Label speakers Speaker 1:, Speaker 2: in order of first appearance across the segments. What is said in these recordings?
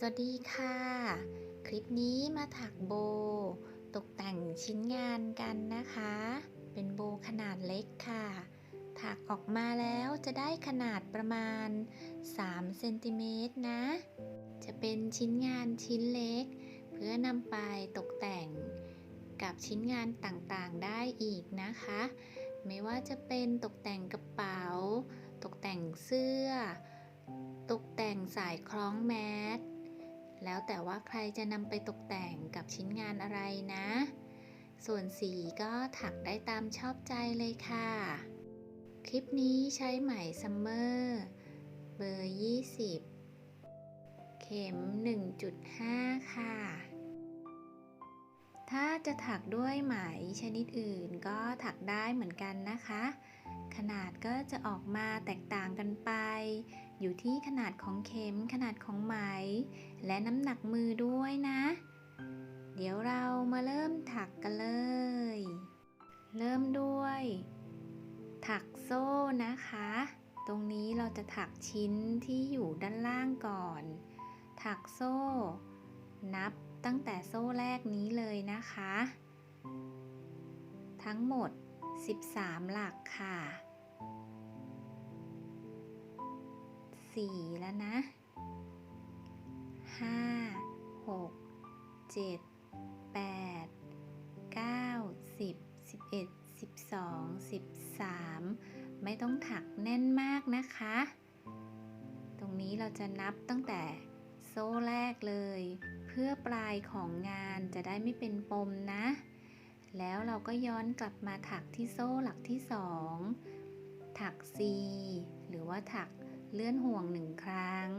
Speaker 1: สวัสดีค่ะ คลิปนี้มาถักโบ ตกแต่งชิ้นงานกันนะคะ เป็นโบขนาดเล็กค่ะ ถักออกมาแล้วจะได้ขนาดประมาณ3เซนติเมตรนะ จะเป็นชิ้นงานชิ้นเล็ก เพื่อนำไปตกแต่งกับชิ้นงานต่างๆได้อีกนะคะ ไม่ว่าจะเป็นตกแต่งกระเป๋า ตกแต่งเสื้อ ตกแต่งสายคล้องแมส แล้วแต่ว่าใครจะนำไปตกแต่งกับชิ้นงานอะไรนะ ส่วนสีก็ถักได้ตามชอบใจเลยค่ะ คลิปนี้ใช้ไหมซัมเมอร์เบอร์ 20 เข็ม 1.5 ค่ะ ถ้าจะถักด้วยไหมชนิดอื่นก็ถักได้เหมือนกันนะคะ ขนาดก็จะออกมาแตกต่างกันไป อยู่ที่ขนาดของเข็มขนาดของไหม และน้ำหนักมือด้วยนะ เดี๋ยวเรามาเริ่มถักกันเลย เริ่มด้วย ถักโซ่นะคะ ตรงนี้เราจะถักชิ้นที่อยู่ด้านล่างก่อน ถักโซ่ นับตั้งแต่โซ่แรกนี้เลยนะคะ ทั้งหมด 13 หลักค่ะ 4แล้วนะ5 6 7 8 9 10 11 12 13ไม่ต้องถักแน่นมากนะคะ ตรงนี้เราจะนับตั้งแต่โซ่แรกเลย เพื่อปลายของงานจะได้ไม่เป็นปมนะ แล้วเราก็ย้อนกลับมาถักที่โซ่หลักที่สองถัก C หรือว่าถัก เลื่อนห่วงหนึ่งครั้ง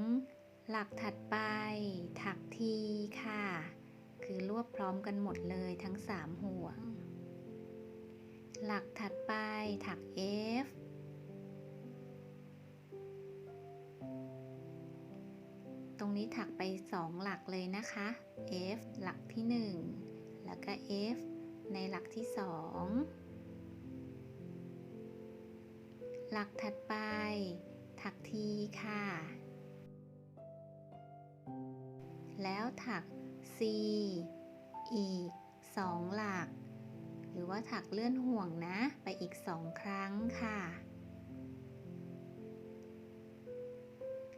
Speaker 1: หลักถัดไป ถัก T ค่ะ คือรวบพร้อมกันหมดเลยทั้ง 3 ห่วง หลักถัดไปถัก F ตรงนี้ถักไป 2 หลักเลยนะคะ F หลักที่ 1 แล้วก็ F ในหลักที่ 2 หลักถัดไป ถักทีค่ะ แล้วถัก C อีก 2 หลัก หรือว่าถักเลื่อนห่วงนะไปอีก 2 ครั้งค่ะ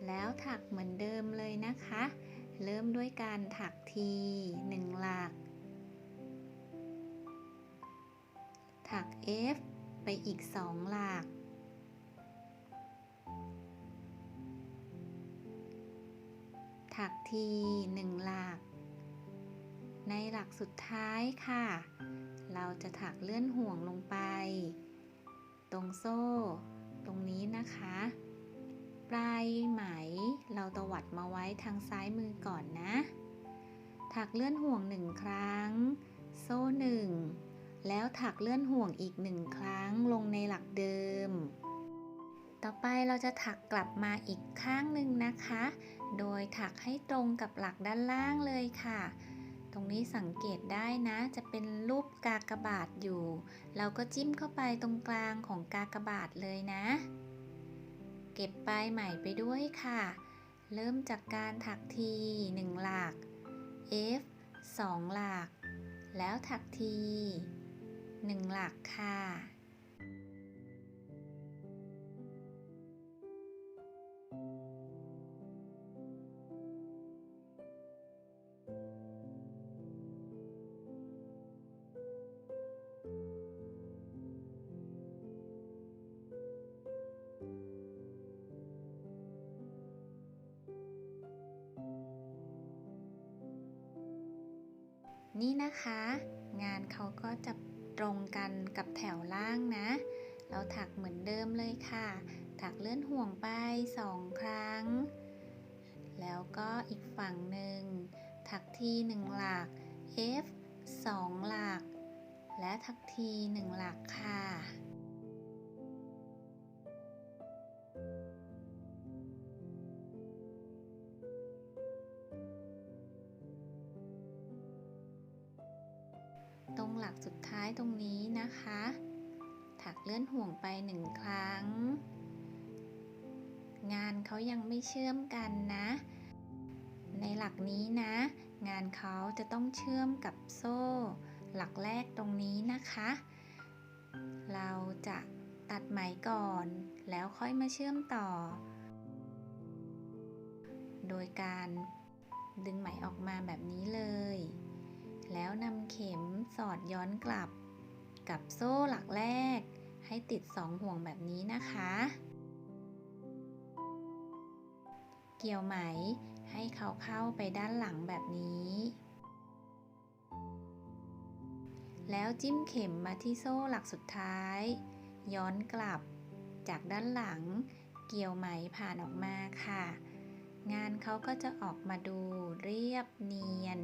Speaker 1: แล้วถักเหมือนเดิมเลยนะคะ เริ่มด้วยการถักที1หลัก ถัก F ไปอีก 2 หลัก ถักที1หลัก ในหลักสุดท้ายค่ะ เราจะถักเลื่อนห่วงลงไป ตรงโซ่ ตรงนี้นะคะ ปลายไหมเราตวัดมาไว้ทางซ้ายมือก่อนนะ ถักเลื่อนห่วงหนึ่งครั้ง โซ่หนึ่งแล้วถักเลื่อนห่วงอีกหนึ่งครั้งลงในหลักเดิม ต่อไปเราจะถักกลับมาอีกข้างหนึ่งนะคะ โดยถักให้ตรงกับหลักด้านล่างเลยค่ะ ตรงนี้สังเกตได้นะ จะเป็นรูปกากบาทอยู่ เราก็จิ้มเข้าไปตรงกลางของกากบาทเลยนะ เก็บปลายใหม่ไปด้วยค่ะ เริ่มจากการถักที 1 หลัก F 2 หลัก แล้วถักที 1 หลักค่ะ นี่นะคะ งานเขาก็จะตรงกันกับแถวล่างนะ เราถักเหมือนเดิมเลยค่ะ ถักเลื่อนห่วงไปสองครั้ง แล้วก็อีกฝั่งหนึ่ง ถักทีหนึ่งหลัก F สองหลัก และถักทีหนึ่งหลักค่ะ กสุดท้ายตรงนี้นะคะ ถักเลื่อนห่วงไปหนึ่งครั้ง งานเขายังไม่เชื่อมกันนะ ในหลักนี้นะ งานเขาจะต้องเชื่อมกับโซ่ หลักแรกตรงนี้นะคะ เราจะตัดไหมก่อน แล้วค่อยมาเชื่อมต่อ โดยการดึงไหมออกมาแบบนี้เลย แล้วนำเข็มสอดย้อนกลับ กับโซ่หลักแรก ให้ติดสองห่วงแบบนี้นะคะ เกี่ยวไหมให้เขาเข้าไปด้านหลังแบบนี้ แล้วจิ้มเข็มมาที่โซ่หลักสุดท้าย ย้อนกลับ จากด้านหลัง เกี่ยวไหมผ่านออกมาค่ะ งานเขาก็จะออกมาดูเรียบเนียน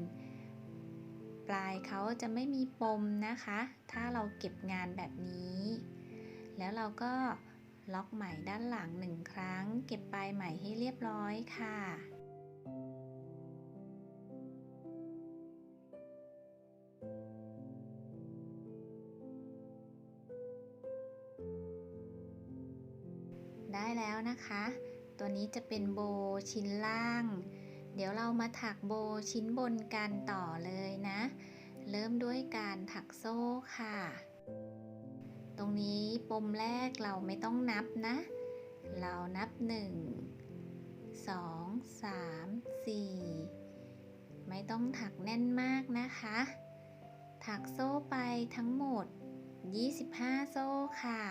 Speaker 1: ปลายเขาจะไม่มีปมนะคะ ถ้าเราเก็บงานแบบนี้ แล้วเราก็ล็อกไหมด้านหลังหนึ่งครั้ง เก็บปลายไหมให้เรียบร้อยค่ะได้แล้วนะคะ ตัวนี้จะเป็นโบชิ้นล่าง เดี๋ยวเรามาถักโบชิ้นบนกันต่อเลยนะ เริ่มด้วยการถักโซ่ค่ะ ตรงนี้ปมแรกเราไม่ต้องนับนะ เรานับ 1 2 3 4 ไม่ต้องถักแน่นมากนะคะ ถักโซ่ไปทั้งหมด 25 โซ่ค่ะ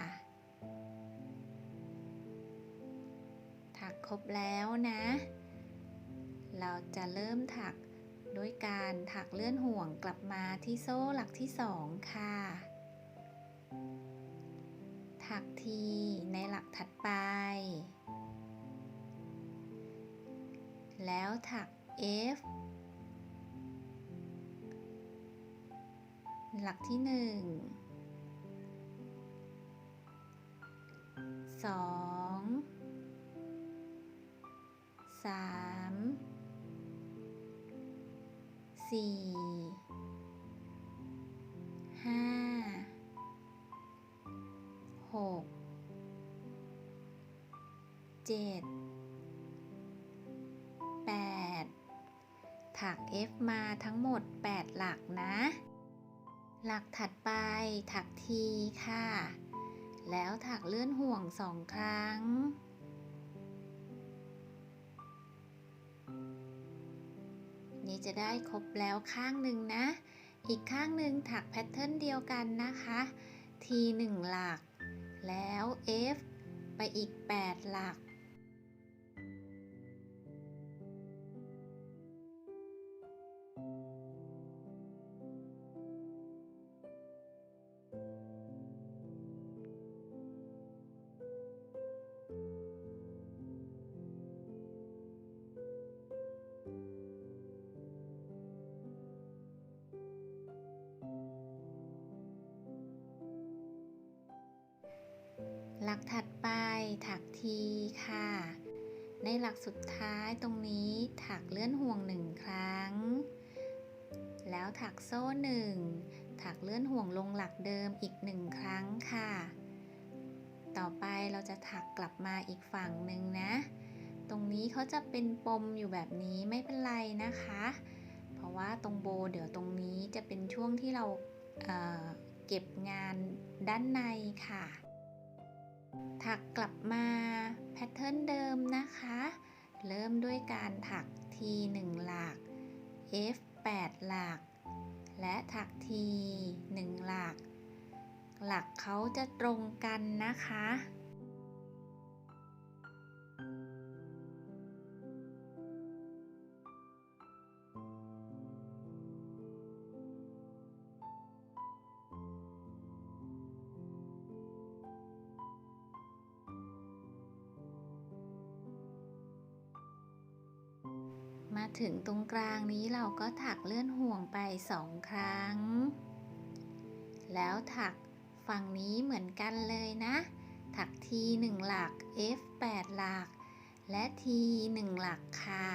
Speaker 1: ถักครบแล้วนะเราจะเริ่มถัก ด้วยการถักเลื่อนห่วงกลับมาที่โซ่หลักที่สองค่ะ ถักทีในหลักถัดไป แล้วถัก F หลักที่หนึ่งสองสาม สี่ห้าหกเจ็ดแปดถัก F มาทั้งหมด 8 หลักนะ หลักถัดไปถักทีค่ะ แล้วถักเลื่อนห่วงสองครั้ง นี้จะได้ครบแล้วข้างหนึ่งนะ อีกข้างหนึ่งถักแพทเทิร์นเดียวกันนะคะทีหนึ่งหลัก แล้ว F ไปอีก 8 หลัก กถัดไปถักทีค่ะ ในหลักสุดท้ายตรงนี้ถักเลื่อนห่วงหนึ่งครั้ง แล้วถักโซ่หนึ่งถักเลื่อนห่วงลงหลักเดิมอีกหนึ่งครั้งค่ะ ต่อไปเราจะถักกลับมาอีกฝั่งหนึ่งนะ ตรงนี้เขาจะเป็นปมอยู่แบบนี้ไม่เป็นไรนะคะ เพราะว่าตรงโบเดี๋ยวตรงนี้จะเป็นช่วงที่เราเเก็บงานด้านในค่ะ ถักกลับมาแพทเทิร์นเดิมนะคะ เริ่มด้วยการถักที1หลัก F 8หลัก และถักที1หลัก หลักเขาจะตรงกันนะคะ ตรงกลางนี้เราก็ถักเลื่อนห่วงไปสองครั้ง แล้วถักฝั่งนี้เหมือนกันเลยนะ ถักทีหนึ่งหลัก F 8หลัก และทีหนึ่งหลักค่ะ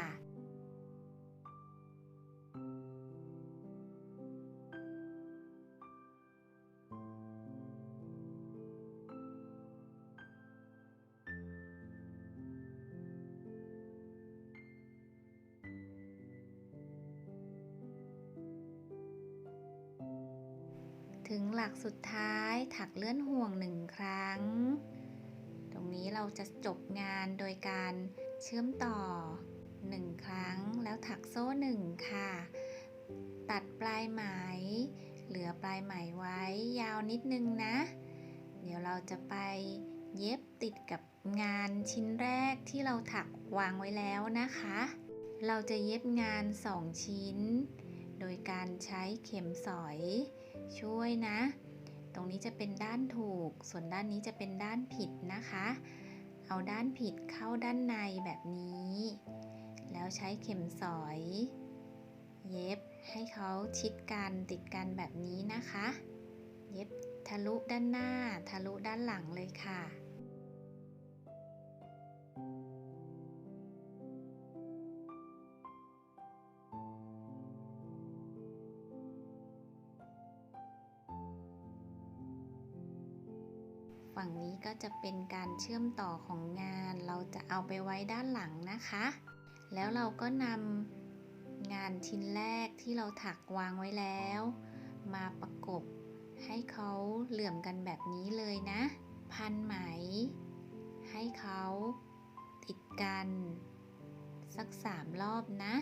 Speaker 1: ถึงหลักสุดท้ายถักเลื่อนห่วงหนึ่งครั้ง ตรงนี้เราจะจบงานโดยการเชื่อมต่อหนึ่งครั้งแล้วถักโซ่หนึ่งค่ะ ตัดปลายไหม เหลือปลายไหมไว้ยาวนิดนึงนะ เดี๋ยวเราจะไปเย็บติดกับงานชิ้นแรกที่เราถักวางไว้แล้วนะคะ เราจะเย็บงาน 2 ชิ้น โดยการใช้เข็มสอย ช่วยนะ ตรงนี้จะเป็นด้านถูก ส่วนด้านนี้จะเป็นด้านผิดนะคะ เอาด้านผิดเข้าด้านในแบบนี้ แล้วใช้เข็มสอย เย็บให้เขาชิดกันติดกันแบบนี้นะคะ เย็บทะลุด้านหน้า ทะลุด้านหลังเลยค่ะ ฝั่งนี้ก็จะเป็นการเชื่อมต่อของงาน เราจะเอาไปไว้ด้านหลังนะคะ แล้วเราก็นำงานชิ้นแรกที่เราถักวางไว้แล้ว มาประกบให้เขาเหลื่อมกันแบบนี้เลยนะ พันไหม ให้เขาติดกัน สักสามรอบนะ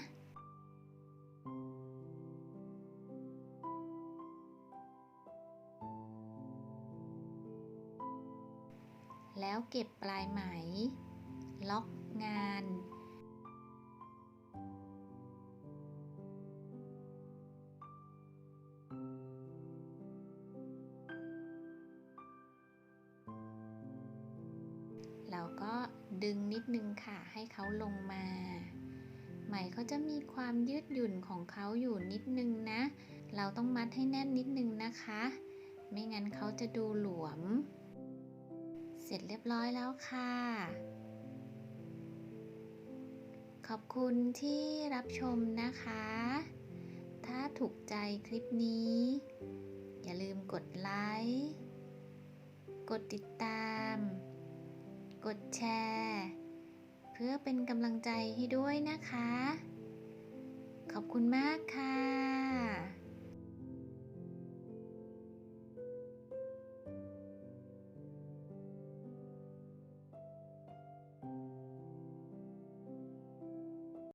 Speaker 1: แล้วเก็บปลายไหม ล็อกงาน เราก็ดึงนิดนึงค่ะให้เขาลงมา ไหมเขาจะมีความยืดหยุ่นของเขาอยู่นิดนึงนะ เราต้องมัดให้แน่นนิดนึงนะคะ ไม่งั้นเขาจะดูหลวม สร็จเรียบร้อยแล้วค่ะ ขอบคุณที่รับชมนะคะ ถ้าถูกใจคลิปนี้ อย่าลืมกดไลค์ กดติดตาม กดแชร์ เพื่อเป็นกำลังใจให้ด้วยนะคะ ขอบคุณมากค่ะ